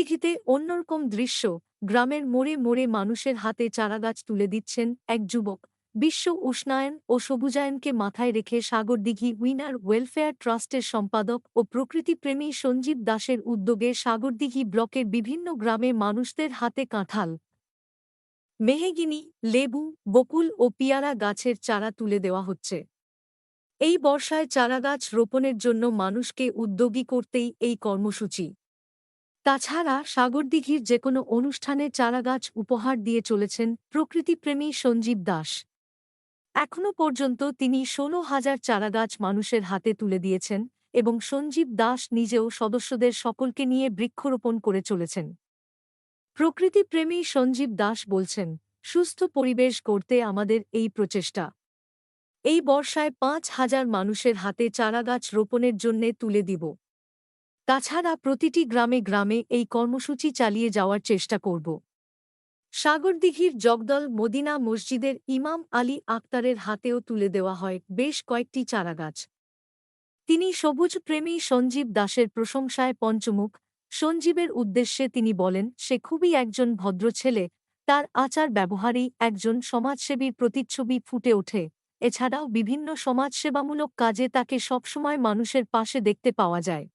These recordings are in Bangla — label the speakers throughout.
Speaker 1: সাগরদিঘিতে অন্যরকম দৃশ্য। গ্রামের মোড়ে মোড়ে মানুষের হাতে চারাগাছ তুলে দিচ্ছেন এক যুবক। বিশ্ব উষ্ণায়ন ও সবুজায়নকে মাথায় রেখে সাগরদিঘি উইনার ওয়েলফেয়ার ট্রাস্টের সম্পাদক ও প্রকৃতিপ্রেমী সঞ্জীব দাসের উদ্যোগে সাগরদিঘি ব্লকের বিভিন্ন গ্রামে মানুষদের হাতে কাঁঠাল। মেহেগিনি, লেবু, বকুল ও পিয়ারা গাছের চারা তুলে দেওয়া হচ্ছে। এই বর্ষায় চারাগাছ রোপণের জন্য মানুষকে উদ্যোগী করতেই এই কর্মসূচি। তাছাড়া সাগরদিঘির যে কোনো অনুষ্ঠানে চারাগাছ উপহার দিয়ে চলেছেন প্রকৃতিপ্রেমী সঞ্জীব দাস। এখনও পর্যন্ত তিনি ষোলো হাজার চারাগাছ মানুষের হাতে তুলে দিয়েছেন এবং সঞ্জীব দাস নিজেও সদস্যদের সকলকে নিয়ে বৃক্ষরোপণ করে চলেছেন। প্রকৃতিপ্রেমী সঞ্জীব দাস বলছেন, সুস্থ পরিবেশ গড়তে আমাদের এই প্রচেষ্টা। এই বর্ষায় পাঁচ হাজার মানুষের হাতে চারাগাছ রোপণের জন্যে তুলে দিব। তাছাড়া প্রতিটি গ্রামে গ্রামে এই কর্মসূচি চালিয়ে যাওয়ার চেষ্টা করব। সাগরদিঘির জগদল মদিনা মসজিদের ইমাম আলী আক্তারের হাতেও তুলে দেওয়া হয় বেশ কয়েকটি চারাগাছ। তিনি সবুজ প্রেমী সঞ্জীব দাসের প্রশংসায় পঞ্চমুখ। সঞ্জীবের উদ্দেশ্যে তিনি বলেন, সে খুবই একজন ভদ্র ছেলে। তার আচার ব্যবহারেই একজন সমাজসেবীর প্রতিচ্ছবি ফুটে ওঠে। এছাড়াও বিভিন্ন সমাজসেবামূলক কাজে তাকে সবসময় মানুষের পাশে দেখতে পাওয়া যায়।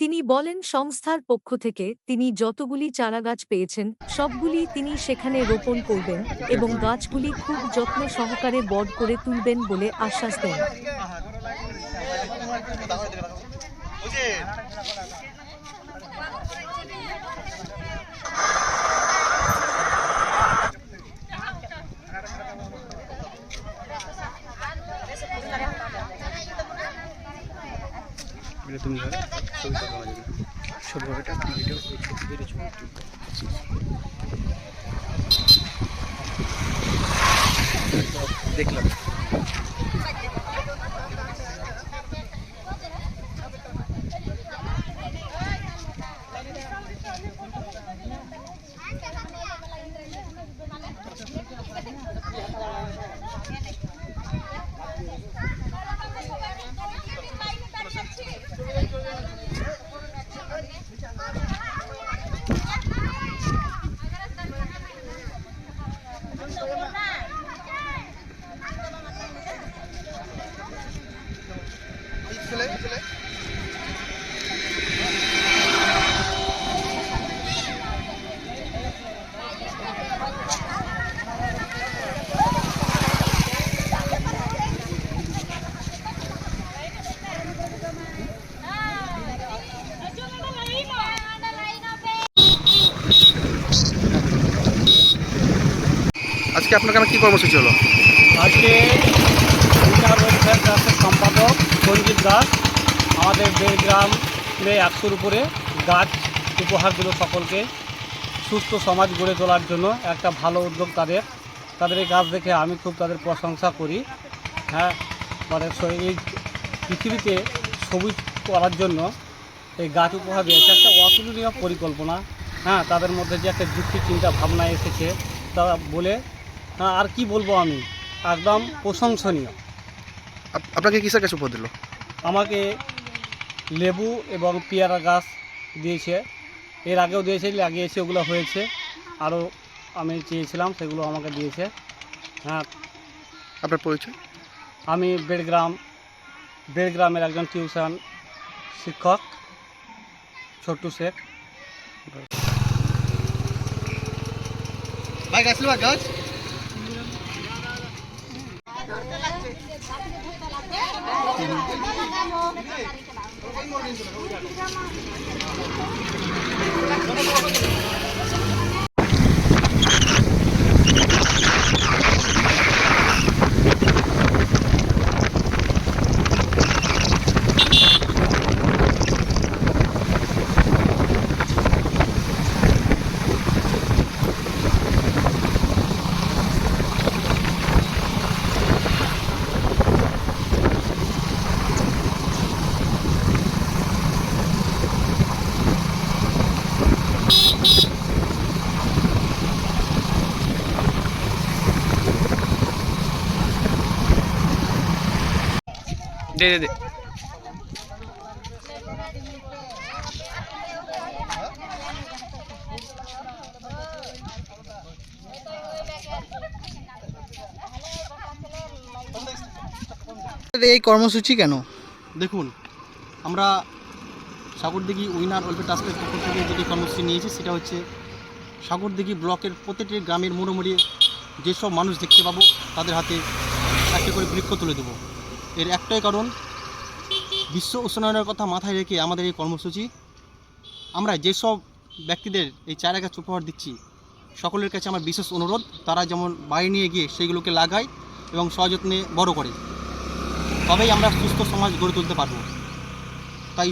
Speaker 1: তিনি বলেন, সংস্থার পক্ষ থেকে তিনি যতগুলি চারাগাছ পেয়েছেন, সবগুলি তিনি সেখানে রোপণ করবেন এবং গাছগুলি খুব যত্ন সহকারে বড় করে তুলবেন বলে আশ্বাস দেন।
Speaker 2: এটা তুমি ধরো ছবি তো পাওয়া যাবে ছবি ওটা ভিডিও ভিডিও ছবি দেখলাম। আজকে আপনার গ্রামে কি কর্মসূচি হলো?
Speaker 3: আজকে ওয়েলফেয়ার ট্রাস্টের সম্পাদক সঞ্জীব দাস আমাদের গ্রামে একশোর উপরে গাছ উপহার দিল সকলকে সুস্থ সমাজ গড়ে তোলার জন্য একটা ভালো উদ্যোগ তাদের। তাদের এই গাছ দেখে আমি খুব তাদের প্রশংসা করি। হ্যাঁ মানে স- এই পৃথিবীতে সবুজ করার জন্য এই গাছ উপহার দিয়েছে। একটা অতুলনীয় পরিকল্পনা। হ্যাঁ তাদের মধ্যে যে একটা যুক্তি চিন্তা ভাবনা এসেছে তা বলে হ্যাঁ, আর কি বলব আমি? একদম প্রশংসনীয়।
Speaker 2: আপনাকে কিসের কাছে উপহার দিল?
Speaker 3: আমাকে লেবু এবং পেয়ারা গাছ দিয়েছে। এর আগেও দিয়েছে লাগিয়েছে ওগুলো হয়েছে। আরও আমি চেয়েছিলাম সেগুলো আমাকে দিয়েছে। হ্যাঁ।
Speaker 2: আপনার পরিচয়?
Speaker 3: আমি বেড়গ্রাম বেড়গ্রামের একজন টিউশন শিক্ষক ছোট্টু শেখ।
Speaker 2: ভাই গাছ গাছ Okay mo rin. দে দে দে। এই কর্মসূচি কেন?
Speaker 4: দেখুন আমরা সাগরদিঘি উইনার ওয়েলফেয়ার ট্রাস্টের পক্ষ থেকে যেটি কর্মসূচি নিয়েছি সেটা হচ্ছে সাগরদিঘি ব্লকের প্রতিটি গ্রামের মোড়ে মোড়ে যেসব মানুষ দেখতে পাবো তাদের হাতে একটি করে বৃক্ষ তুলে দেবো। এর একটাই কারণ, বিশ্ব উষ্ণায়নের কথা মাথায় রেখে আমাদের এই কর্মসূচি। আমরা যেসব ব্যক্তিদের এই চারা গাছ উপহার দিচ্ছি, সকলের কাছে আমার বিশেষ অনুরোধ, তারা যেমন বাড়ি নিয়ে গিয়ে সেইগুলোকে লাগায় এবং সযত্নে বড় করে। তবেই আমরা সুস্থ সমাজ গড়ে তুলতে পারব। তাই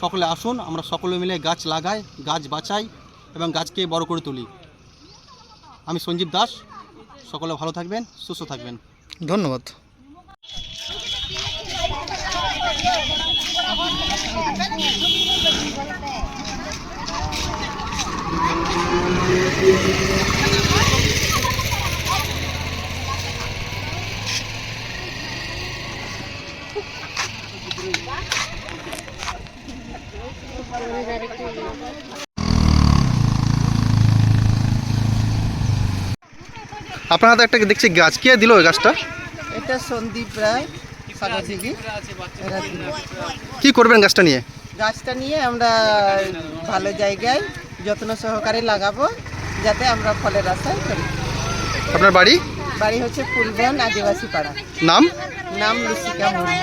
Speaker 4: সকলে আসুন, আমরা সকলে মিলে গাছ লাগাই, গাছ বাঁচাই এবং গাছকে বড় করে তুলি। আমি সঞ্জীব দাস, সকলে ভালো থাকবেন, সুস্থ থাকবেন।
Speaker 2: ধন্যবাদ। আপনার হাতে একটা দেখছি গাছ। কে দিল ওই গাছটা?
Speaker 5: এটা সন্দীপ রায়। দিঘি
Speaker 2: কি? করবেন গাছটা নিয়ে?
Speaker 5: গাছটা নিয়ে আমরা ভালো জায়গায় যত্ন সহকারে লাগাবো যাতে আমরা ফলের আশায় করি।
Speaker 2: আপনার বাড়ি?
Speaker 5: বাড়ি হচ্ছে ফুলবন আদিবাসী পাড়া।
Speaker 2: নাম?
Speaker 5: নাম লুসিকা মুর্মু।